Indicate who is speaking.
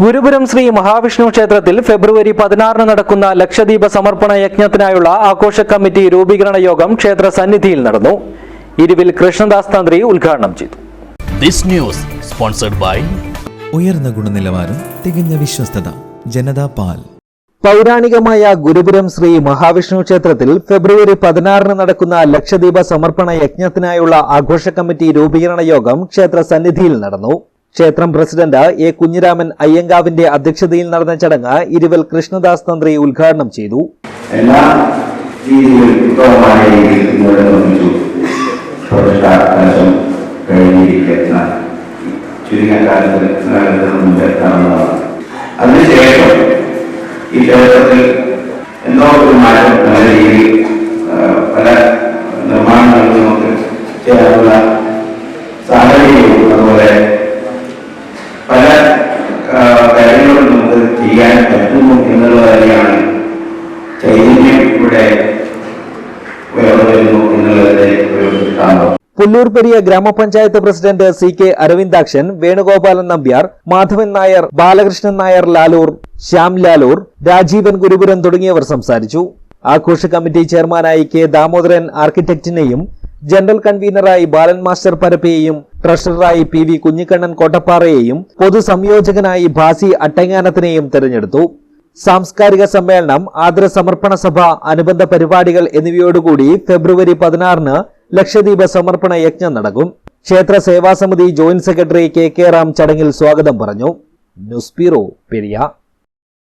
Speaker 1: ഗുരുപുരം ശ്രീ മഹാവിഷ്ണു ക്ഷേത്രത്തിൽ ഫെബ്രുവരി പതിനാറിന് നടക്കുന്ന ലക്ഷദ്വീപ സമർപ്പണ യജ്ഞത്തിനായുള്ള ആഘോഷ കമ്മിറ്റി രൂപീകരണ യോഗം ക്ഷേത്ര സന്നിധിയിൽ നടന്നു. ഇരുവിൽ കൃഷ്ണദാസ് തന്ത്രി ഉദ്ഘാടനം ചെയ്തു.
Speaker 2: This news sponsored by
Speaker 3: ഉയർന്ന ഗുണനിലവാരം തികഞ്ഞ വിശ്വസ്തത ജനതാ പാൽ.
Speaker 1: പൗരാണികമായ ഗുരുപുരം ശ്രീ മഹാവിഷ്ണു ക്ഷേത്രത്തിൽ ഫെബ്രുവരി പതിനാറിന് നടക്കുന്ന ലക്ഷദ്വീപ സമർപ്പണ യജ്ഞത്തിനായുള്ള ആഘോഷ കമ്മിറ്റി രൂപീകരണ യോഗം ക്ഷേത്ര സന്നിധിയിൽ നടന്നു. ക്ഷേത്രം പ്രസിഡന്റ് എ കുഞ്ഞിരാമൻ അയ്യങ്കാവിന്റെ അധ്യക്ഷതയിൽ നടന്ന ചടങ്ങ് ഇരുവൽ കൃഷ്ണദാസ് തന്ത്രി ഉദ്ഘാടനം ചെയ്തു.
Speaker 4: എല്ലാ അതിനുശേഷം ഈ ക്ഷേത്രത്തിൽ സാഹചര്യവും അതുപോലെ പല ആ, കാര്യങ്ങളും നമുക്ക് ചെയ്യാൻ പറ്റുന്നു എന്നുള്ളത് തന്നെയാണ് ചൈതന്യം ഇവിടെ ഉയർന്നു
Speaker 1: പുല്ലൂർ പെരിയ ഗ്രാമപഞ്ചായത്ത് president C K Aravindakshan Venugopalan Nambiar Madhavan Nair Balakrishnan Nair Lalur Shyam Lalur Rajeevan Gurupuran തുടങ്ങിയവർ സംസാരിച്ചു. ആഘോഷ കമ്മിറ്റി ചെയർമാനായി കെ ദാമോദരൻ ആർക്കിടെക്റ്റിനെയും ജനറൽ കൺവീനറായി ബാലൻ മാസ്റ്റർ പരപ്പയെയും ട്രഷററായി പി വി കുഞ്ഞിക്കണ്ണൻ കോട്ടപ്പാറയെയും പൊതുസംയോജകനായി ഭാസി അട്ടങ്ങാനത്തിനെയും തെരഞ്ഞെടുത്തു. സാംസ്കാരിക സമ്മേളനം ആദരസമർപ്പണ സഭ അനുബന്ധ പരിപാടികൾ എന്നിവയോടുകൂടി ഫെബ്രുവരി പതിനാറിന് ലക്ഷദ്വീപ സമർപ്പണ യജ്ഞം നടക്കും. ക്ഷേത്ര സേവാസമിതി joint secretary K K Ram ചടങ്ങിൽ സ്വാഗതം പറഞ്ഞു. News bureau Periya.